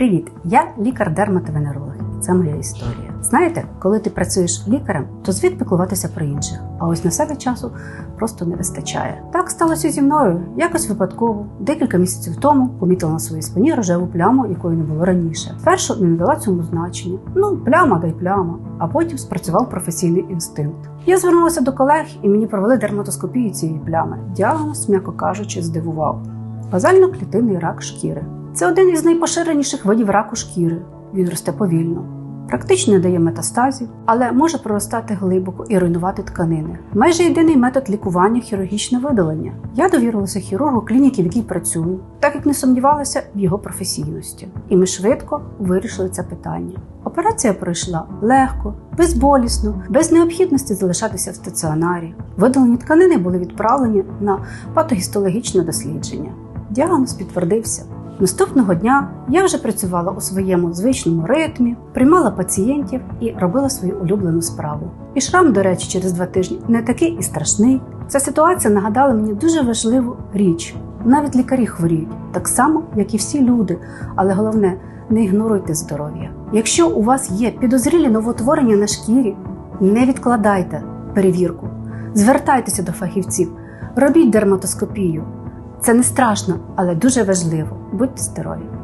Привіт! Я лікар-дерматовенеролог. Це моя історія. Знаєте, коли ти працюєш лікарем, то звід піклуватися про інших, а ось на себе часу просто не вистачає. Так сталося зі мною якось випадково. Декілька місяців тому помітила на своїй спині рожеву пляму, якої не було раніше. Спершу не надала цьому значення. Ну, пляма да й пляма, а потім спрацював професійний інстинкт. Я звернулася до колег і мені провели дерматоскопію цієї плями. Діагноз, м'яко кажучи, здивував. Базально-клітинний рак шкіри. Це один із найпоширеніших видів раку шкіри. Він росте повільно. Практично не дає метастазів, але може проростати глибоко і руйнувати тканини. Майже єдиний метод лікування хірургічне видалення. Я довірилася хірургу клініки, в якій працюю, так як не сумнівалася в його професійності. І ми швидко вирішили це питання. Операція пройшла легко, безболісно, без необхідності залишатися в стаціонарі. Видалені тканини були відправлені на патогістологічне дослідження. Діагноз підтвердився. Наступного дня я вже працювала у своєму звичному ритмі, приймала пацієнтів і робила свою улюблену справу. І шрам, до речі, через два тижні не такий і страшний. Ця ситуація нагадала мені дуже важливу річ. Навіть лікарі хворіють, так само, як і всі люди, але головне не ігноруйте здоров'я. Якщо у вас є підозрілі новотворення на шкірі, не відкладайте перевірку, звертайтеся до фахівців, робіть дерматоскопію. Це не страшно, але дуже важливо. Будьте здорові!